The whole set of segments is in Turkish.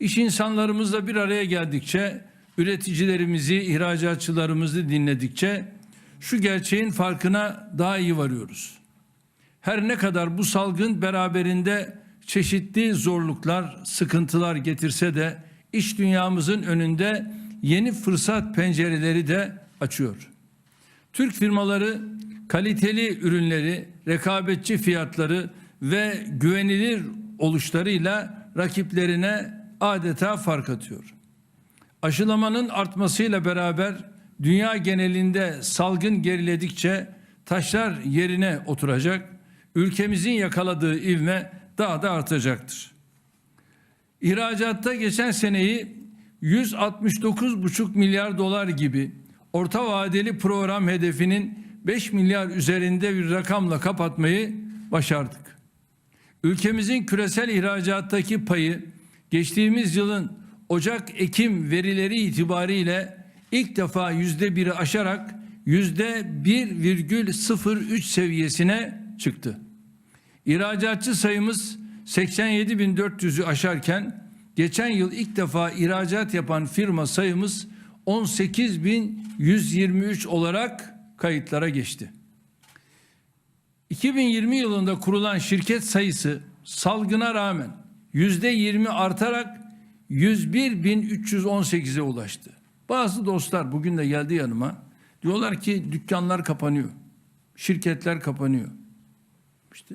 İş insanlarımızla bir araya geldikçe, üreticilerimizi, ihracatçılarımızı dinledikçe şu gerçeğin farkına daha iyi varıyoruz. Her ne kadar bu salgın beraberinde çeşitli zorluklar, sıkıntılar getirse de iş dünyamızın önünde yeni fırsat pencereleri de açıyor. Türk firmaları kaliteli ürünleri, rekabetçi fiyatları ve güvenilir oluşlarıyla rakiplerine adeta fark atıyor. Aşılamanın artmasıyla beraber dünya genelinde salgın geriledikçe taşlar yerine oturacak, ülkemizin yakaladığı ivme daha da artacaktır. İhracatta geçen seneyi 169,5 milyar dolar gibi orta vadeli program hedefinin 5 milyar üzerinde bir rakamla kapatmayı başardık. Ülkemizin küresel ihracattaki payı geçtiğimiz yılın Ocak-Ekim verileri itibariyle ilk defa yüzde biri aşarak yüzde 1,03 seviyesine çıktı. İhracatçı sayımız 87.400'ü aşarken geçen yıl ilk defa ihracat yapan firma sayımız 18.123 olarak kayıtlara geçti. 2020 yılında kurulan şirket sayısı salgına rağmen yüzde 20 artarak 101.318'e ulaştı. Bazı dostlar bugün de geldi yanıma. Diyorlar ki dükkanlar kapanıyor. Şirketler kapanıyor. İşte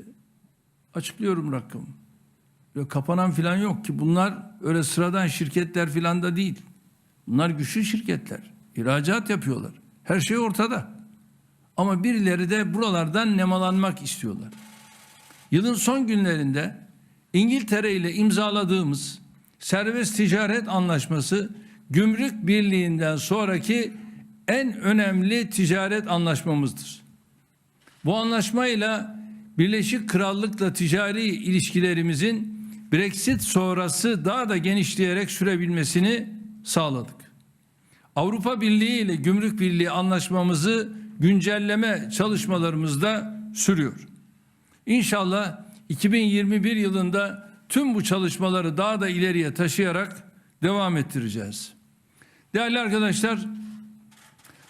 açıklıyorum rakamı. Böyle kapanan filan yok ki bunlar öyle sıradan şirketler filan da değil. Bunlar güçlü şirketler. İhracat yapıyorlar. Her şey ortada. Ama birileri de buralardan nemalanmak istiyorlar. Yılın son günlerinde İngiltere ile imzaladığımız serbest ticaret anlaşması gümrük birliğinden sonraki en önemli ticaret anlaşmamızdır. Bu anlaşmayla Birleşik Krallık'la ticari ilişkilerimizin Brexit sonrası daha da genişleyerek sürebilmesini sağladık. Avrupa Birliği ile Gümrük Birliği anlaşmamızı güncelleme çalışmalarımız da sürüyor. İnşallah 2021 yılında tüm bu çalışmaları daha da ileriye taşıyarak devam ettireceğiz. Değerli arkadaşlar,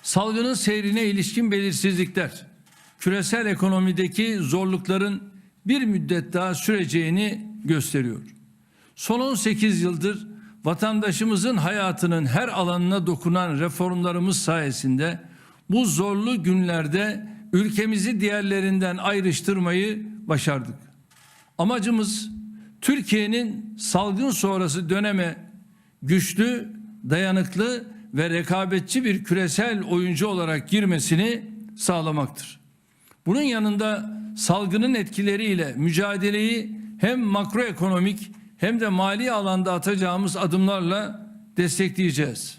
salgının seyrine ilişkin belirsizlikler, küresel ekonomideki zorlukların bir müddet daha süreceğini gösteriyor. Son 18 yıldır vatandaşımızın hayatının her alanına dokunan reformlarımız sayesinde bu zorlu günlerde ülkemizi diğerlerinden ayrıştırmayı başardık. Amacımız Türkiye'nin salgın sonrası döneme güçlü, dayanıklı ve rekabetçi bir küresel oyuncu olarak girmesini sağlamaktır. Bunun yanında salgının etkileriyle mücadeleyi hem makroekonomik hem de mali alanda atacağımız adımlarla destekleyeceğiz.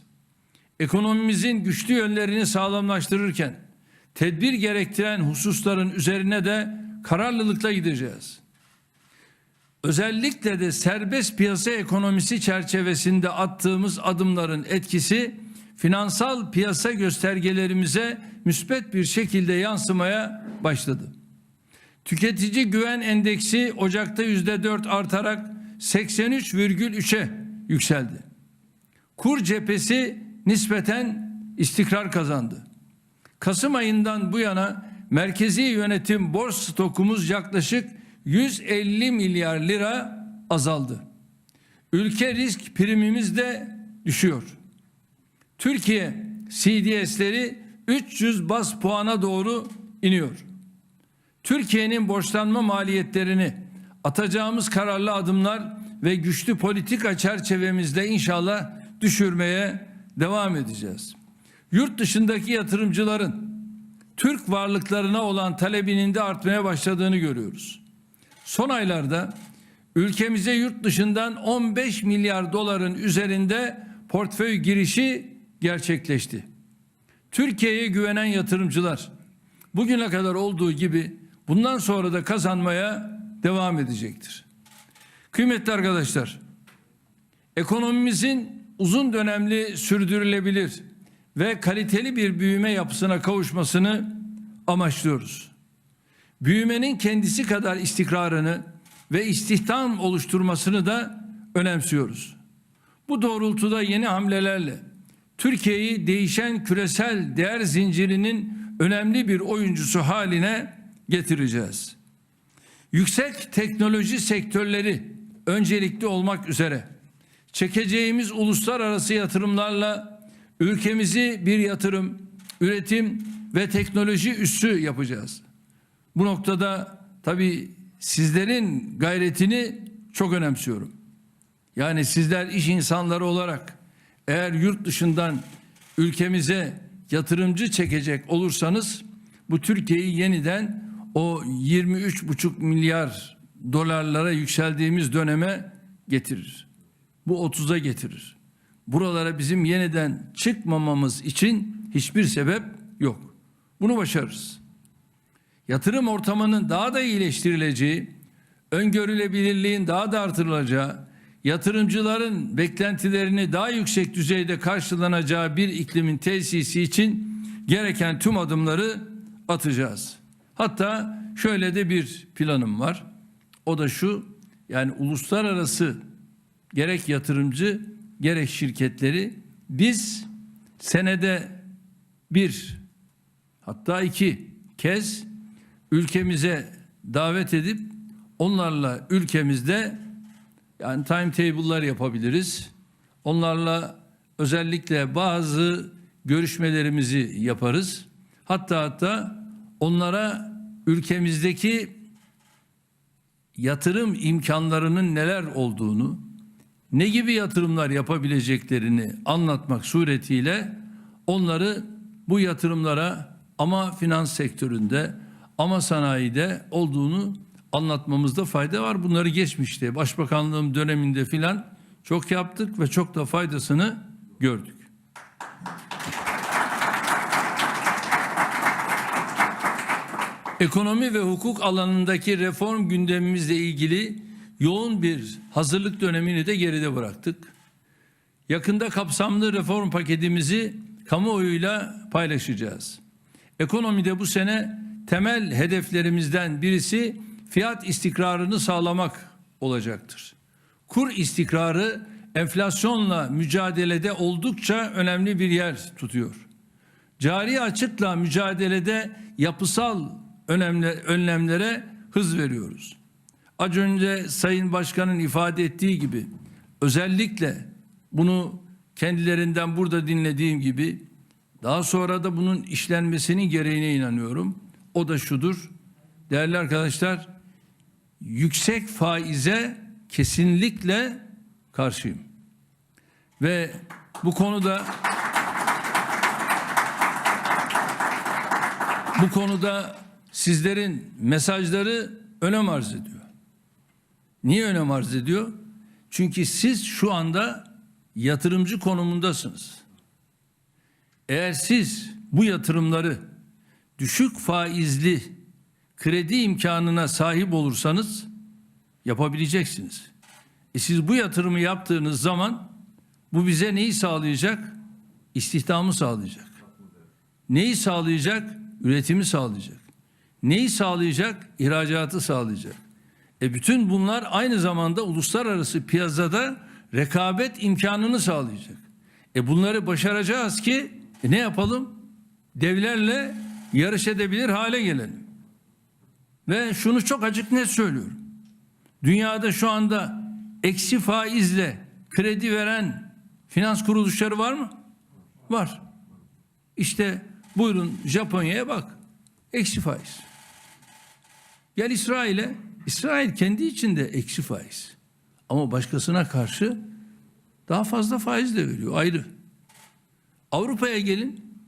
Ekonomimizin güçlü yönlerini sağlamlaştırırken tedbir gerektiren hususların üzerine de kararlılıkla gideceğiz. Özellikle de serbest piyasa ekonomisi çerçevesinde attığımız adımların etkisi finansal piyasa göstergelerimize müspet bir şekilde yansımaya başladı. Tüketici güven endeksi Ocak'ta yüzde dört artarak 83,3'e yükseldi. Kur cephesi nispeten istikrar kazandı. Kasım ayından bu yana merkezi yönetim borç stokumuz yaklaşık 150 milyar lira azaldı. Ülke risk primimiz de düşüyor. Türkiye CDS'leri 300 bas puana doğru iniyor. Türkiye'nin borçlanma maliyetlerini atacağımız kararlı adımlar ve güçlü politika çerçevemizde inşallah düşürmeye devam edeceğiz. Yurt dışındaki yatırımcıların Türk varlıklarına olan talebinin de artmaya başladığını görüyoruz. Son aylarda ülkemize yurt dışından 15 milyar doların üzerinde portföy girişi gerçekleşti. Türkiye'ye güvenen yatırımcılar bugüne kadar olduğu gibi bundan sonra da kazanmaya devam edecektir. Kıymetli arkadaşlar, ekonomimizin uzun dönemli sürdürülebilir ve kaliteli bir büyüme yapısına kavuşmasını amaçlıyoruz. Büyümenin kendisi kadar istikrarını ve istihdam oluşturmasını da önemsiyoruz. Bu doğrultuda yeni hamlelerle Türkiye'yi değişen küresel değer zincirinin önemli bir oyuncusu haline getireceğiz. Yüksek teknoloji sektörleri öncelikli olmak üzere çekeceğimiz uluslararası yatırımlarla ülkemizi bir yatırım, üretim ve teknoloji üssü yapacağız. Bu noktada tabii sizlerin gayretini çok önemsiyorum. Yani sizler iş insanları olarak eğer yurt dışından ülkemize yatırımcı çekecek olursanız bu Türkiye'yi yeniden o 23,5 milyar dolarlara yükseldiğimiz döneme getirir. Bu 30'a getirir. Buralara bizim yeniden çıkmamamız için hiçbir sebep yok. Bunu başarırız. Yatırım ortamının daha da iyileştirileceği, öngörülebilirliğin daha da artırılacağı, yatırımcıların beklentilerini daha yüksek düzeyde karşılanacağı bir iklimin tesisi için gereken tüm adımları atacağız. Hatta şöyle de bir planım var. O da şu, yani uluslararası gerek yatırımcı gerek şirketleri biz senede bir hatta iki kez ülkemize davet edip onlarla ülkemizde yani timetable'lar yapabiliriz. Onlarla özellikle bazı görüşmelerimizi yaparız. Hatta hatta onlara ülkemizdeki yatırım imkanlarının neler olduğunu, ne gibi yatırımlar yapabileceklerini anlatmak suretiyle onları bu yatırımlara ama finans sektöründe ama sanayide olduğunu anlatmamızda fayda var. Bunları geçmişte başbakanlığım döneminde filan çok yaptık ve çok da faydasını gördük. Ekonomi ve hukuk alanındaki reform gündemimizle ilgili yoğun bir hazırlık dönemini de geride bıraktık. Yakında kapsamlı reform paketimizi kamuoyuyla paylaşacağız. Ekonomide bu sene temel hedeflerimizden birisi fiyat istikrarını sağlamak olacaktır. Kur istikrarı enflasyonla mücadelede oldukça önemli bir yer tutuyor. Cari açıkla mücadelede yapısal önemli önlemlere hız veriyoruz. Az önce Sayın Başkan'ın ifade ettiği gibi özellikle bunu kendilerinden burada dinlediğim gibi daha sonra da bunun işlenmesinin gereğine inanıyorum. O da şudur. Değerli arkadaşlar, yüksek faize kesinlikle karşıyım. Ve bu konuda bu konuda sizlerin mesajları önem arz ediyor. Niye önem arz ediyor? Çünkü siz şu anda yatırımcı konumundasınız. Eğer siz bu yatırımları düşük faizli kredi imkanına sahip olursanız yapabileceksiniz. E siz bu yatırımı yaptığınız zaman bu bize neyi sağlayacak? İstihdamı sağlayacak. Neyi sağlayacak? Üretimi sağlayacak. Neyi sağlayacak? İhracatı sağlayacak. E bütün bunlar aynı zamanda uluslararası piyasada rekabet imkanını sağlayacak. E bunları başaracağız ki e ne yapalım? Devlerle yarış edebilir hale gelelim. Ve şunu çok açık net söylüyorum. Dünyada şu anda eksi faizle kredi veren finans kuruluşları var mı? Var. İşte buyurun Japonya'ya bak. Eksi faiz. Gel İsrail'e. İsrail kendi içinde eksi faiz. Ama başkasına karşı daha fazla faiz de veriyor ayrı. Avrupa'ya gelin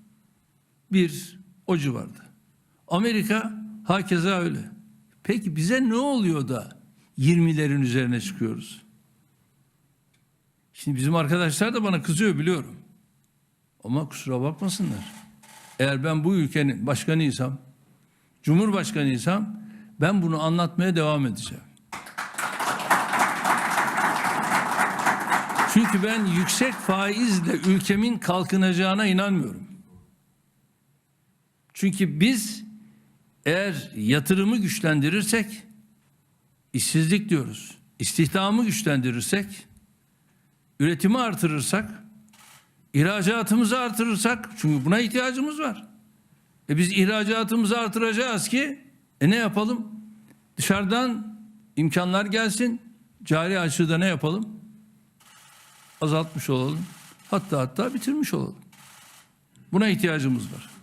bir o civarda. Amerika hakeza öyle. Peki bize ne oluyor da 20'lerin üzerine çıkıyoruz? Şimdi bizim arkadaşlar da bana kızıyor biliyorum. Ama kusura bakmasınlar. Eğer ben bu ülkenin başkanıysam, cumhurbaşkanıysam ben bunu anlatmaya devam edeceğim. Çünkü ben yüksek faizle ülkemin kalkınacağına inanmıyorum. Çünkü biz eğer yatırımı güçlendirirsek işsizlik diyoruz. İstihdamı güçlendirirsek üretimi artırırsak, ihracatımızı artırırsak, çünkü buna ihtiyacımız var. E biz ihracatımızı artıracağız ki, e ne yapalım? Dışarıdan imkanlar gelsin, cari açığı da ne yapalım? Azaltmış olalım. Hatta hatta bitirmiş olalım. Buna ihtiyacımız var.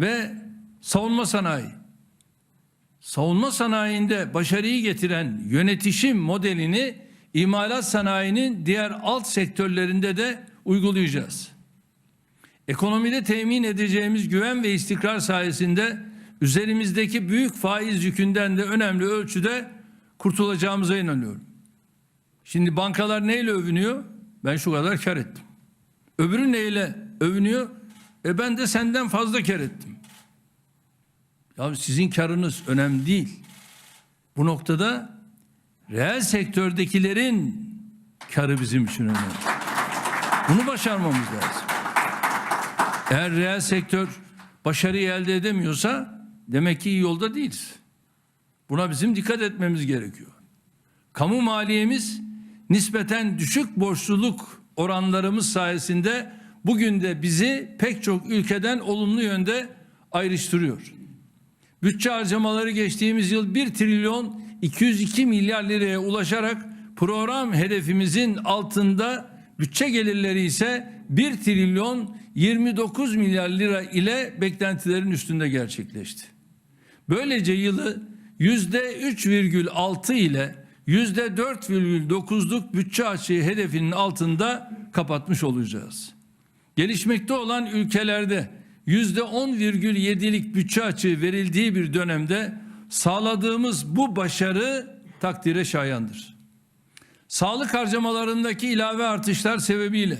Ve savunma sanayi. Savunma sanayinde başarıyı getiren yönetişim modelini imalat sanayinin diğer alt sektörlerinde de uygulayacağız. Ekonomide temin edeceğimiz güven ve istikrar sayesinde üzerimizdeki büyük faiz yükünden de önemli ölçüde kurtulacağımıza inanıyorum. Şimdi bankalar neyle övünüyor? Ben şu kadar kar ettim. Öbürü neyle övünüyor? E ben de senden fazla kar ettim. Ya sizin karınız önemli değil. Bu noktada reel sektördekilerin karı bizim için önemli. Bunu başarmamız lazım. Eğer reel sektör başarıyı elde edemiyorsa demek ki iyi yolda değiliz. Buna bizim dikkat etmemiz gerekiyor. Kamu maliyemiz nispeten düşük borçluluk oranlarımız sayesinde bugün de bizi pek çok ülkeden olumlu yönde ayrıştırıyor. Bütçe harcamaları geçtiğimiz yıl 1 trilyon 202 milyar liraya ulaşarak program hedefimizin altında bütçe gelirleri ise 1 trilyon 29 milyar lira ile beklentilerin üstünde gerçekleşti. Böylece yılı yüzde 3,6 ile yüzde 4,9'luk bütçe açığı hedefinin altında kapatmış olacağız. Gelişmekte olan ülkelerde yüzde 10,7'lik bütçe açığı verildiği bir dönemde sağladığımız bu başarı takdire şayandır. Sağlık harcamalarındaki ilave artışlar sebebiyle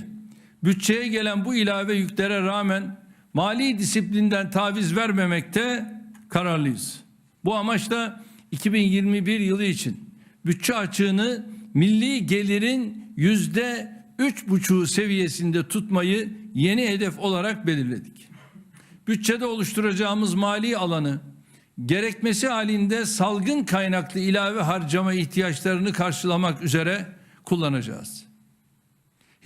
bütçeye gelen bu ilave yüklere rağmen mali disiplinden taviz vermemekte kararlıyız. Bu amaçla 2021 yılı için bütçe açığını milli gelirin yüzde üç buçuğu seviyesinde tutmayı yeni hedef olarak belirledik. Bütçede oluşturacağımız mali alanı gerekmesi halinde salgın kaynaklı ilave harcama ihtiyaçlarını karşılamak üzere kullanacağız.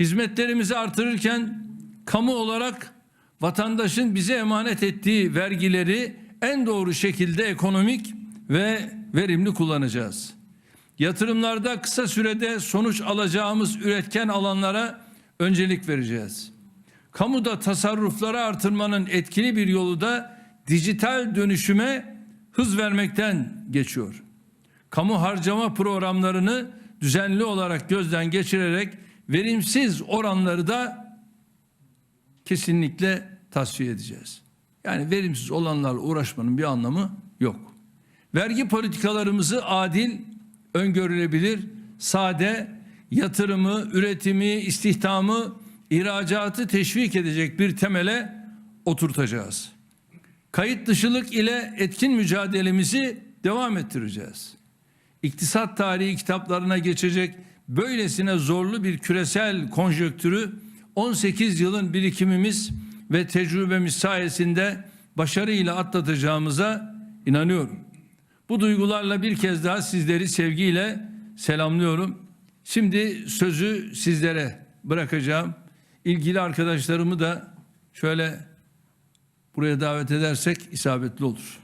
Hizmetlerimizi artırırken kamu olarak vatandaşın bize emanet ettiği vergileri en doğru şekilde ekonomik ve verimli kullanacağız. Yatırımlarda kısa sürede sonuç alacağımız üretken alanlara öncelik vereceğiz. Kamuda tasarrufları artırmanın etkili bir yolu da dijital dönüşüme hız vermekten geçiyor. Kamu harcama programlarını düzenli olarak gözden geçirerek verimsiz oranları da kesinlikle tasfiye edeceğiz. Yani verimsiz olanlarla uğraşmanın bir anlamı yok. Vergi politikalarımızı adil, öngörülebilir, sade, yatırımı, üretimi, istihdamı, ihracatı teşvik edecek bir temele oturtacağız. Kayıt dışılık ile etkin mücadelemizi devam ettireceğiz. İktisat tarihi kitaplarına geçecek böylesine zorlu bir küresel konjöktürü 18 yılın birikimimiz ve tecrübemiz sayesinde başarıyla atlatacağımıza inanıyorum. Bu duygularla bir kez daha sizleri sevgiyle selamlıyorum. Şimdi sözü sizlere bırakacağım. İlgili arkadaşlarımı da şöyle buraya davet edersek isabetli olur.